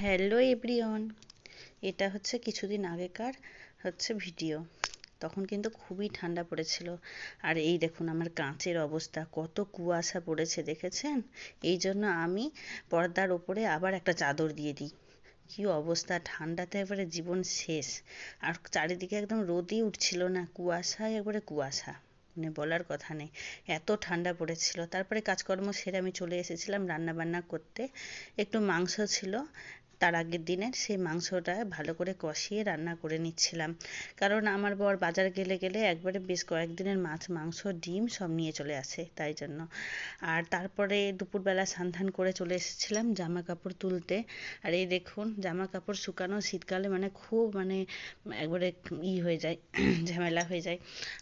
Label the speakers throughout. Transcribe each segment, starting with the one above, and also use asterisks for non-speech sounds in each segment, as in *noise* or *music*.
Speaker 1: Hello everyone এটা হচ্ছে কিছুদিন আগেকার হচ্ছে ভিডিও তখন কিন্তু খুবই ঠান্ডা পড়েছিল। আর এই দেখুন আমার কাঁচের অবস্থা, কত কুয়াশা পড়েছে, দেখেছেন? এই জন্য আমি পর্দার ওপরে আবার একটা চাদর দিয়ে দিই। কি অবস্থা ঠান্ডাতে একবারে জীবন শেষ। আর চারিদিকে একদম রোদই উঠছিল না কুয়াশায় একবারে কুয়াশা। মানে বলার কথা নেই। এত ঠান্ডা পড়েছিল। তারপরে কাজকর্ম সেরে আমি চলে এসেছিলাম রান্না বান্না করতে। একটু মাংস ছিল তার আগের দিনের সেই মাংসটা ভালো করে কষিয়ে রান্না করে নিচ্ছিলাম। কারণ আমার বর বাজার গেলে গেলে একবারে বেশ কয়েকদিনের মাছ, মাংস, ডিম সব নিয়ে চলে আসে তাই জন্য। আর তারপরে দুপুরবেলা সান্ধান করে চলে এসেছিলাম জামা কাপড় তুলতে। আর এই দেখুন, জামা কাপড় শুকানো শীতকালে মানে খুব মানে একবারে ই হয়ে যায়, *clears throat* ঝামেলা হয়ে যায়।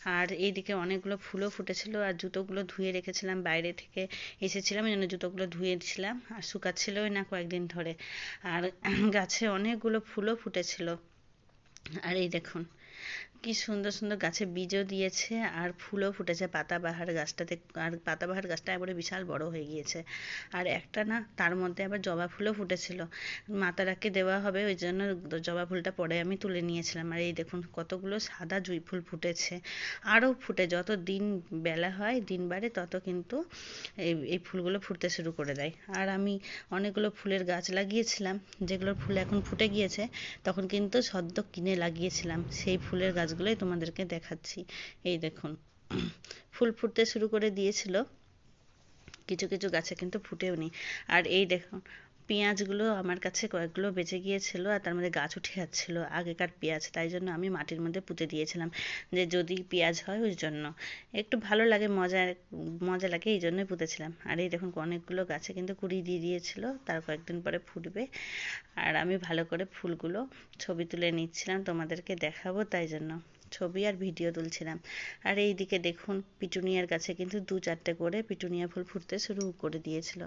Speaker 1: আর এইদিকে অনেকগুলো ফুলও ফুটেছিল আর জুতোগুলো ধুয়ে রেখেছিলাম, বাইরে থেকে এসেছিলাম, এই জন্য জুতোগুলো ধুয়েছিলাম আর শুকাচ্ছিলই না কয়েকদিন ধরে। আর গাছে অনেকগুলো ফুলও ফুটেছিল। আর এই দেখুন। কি সুন্দর সুন্দর গাছে বীজও দিয়েছে আর ফুলও ফুটেছে। পাতাবাহার গাছটাতে, আর পাতাবাহার গাছটা এবারে বিশাল বড় হয়ে গিয়েছে। আর একটা না, তার মধ্যে আবার জবা ফুলও ফুটেছিল। মাতারাকে দেওয়া হবে, ওই জন্য জবা ফুলটা পরে আমি তুলে নিয়েছিলাম। আর এই দেখুন, কতগুলো সাদা জুঁই ফুল ফুটেছে। আরও ফুটে, যত দিন বেলা হয়, দিন বাড়ে, তত কিন্তু এই এই ফুলগুলো ফুটতে শুরু করে দেয়। আর আমি অনেকগুলো ফুলের গাছ লাগিয়েছিলাম, যেগুলোর ফুল এখন ফুটে গিয়েছে, তখন কিন্তু সদ্য কিনে লাগিয়েছিলাম। সেই ফুলের গাছ গাছগুলোই তোমাদেরকে দেখাচ্ছি। এই দেখুন, ফুল ফুটতে শুরু করে দিয়েছিল। কিছু কিছু গাছে কিন্তু ফুটেও নি আর এই দেখুন পেঁয়াজগুলো আমার কাছে কয়েকগুলো বেঁচে গিয়েছিল আর তার মধ্যে গাছ উঠে যাচ্ছিল, আগেকার পেঁয়াজ। তাই জন্য আমি মাটির মধ্যে পুঁতে দিয়েছিলাম যে যদি পেঁয়াজ হয় ওই জন্য। একটু ভালো লাগে, মজা মজা লাগে এই জন্যই পুঁতেছিলাম। আর এই দেখুন অনেকগুলো গাছে কিন্তু কুড়ি দিয়ে দিয়েছিল, তার কয়েকদিন পরে ফুটবে। আর আমি ভালো করে ফুলগুলো ছবি তুলে নিচ্ছিলাম, তোমাদেরকে দেখাবো তাই জন্য। ছবি আর ভিডিও তুলছিলাম। আর এই দিকে দেখুন, পিটুনিয়ার গাছে কিন্তু দু চারটে করে পিটুনিয়া ফুল ফুটতে শুরু করে দিয়েছিল।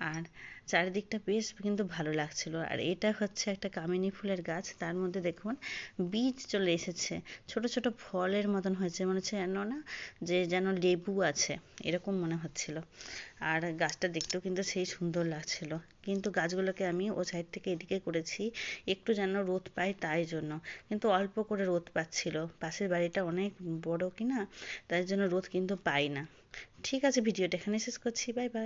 Speaker 1: আর চারিদিকটা বেশ কিন্তু ভালো লাগছিল। আর এটা হচ্ছে একটা কামিনী ফুলের গাছ। তার মধ্যে দেখুন, বীজ চলে এসেছে। ছোট ছোট ফলের মতন হয়েছে। মনে হচ্ছে যেন না, যে যেন লেবু আছে, এরকম মনে হচ্ছিল। আর গাছটা দেখতেও কিন্তু সেই সুন্দর লাগছিল। কিন্তু গাছগুলোকে আমি ও সাইড থেকে এদিকে করেছি, একটু যেন রোদ পাই তাই জন্য। কিন্তু অল্প করে রোদ পাচ্ছিল। পাশের বাড়িটা অনেক বড় কিনা, তাই জন্য রোদ কিন্তু পাই না। ঠিক আছে, ভিডিওটা এখানে শেষ করছি। Bye bye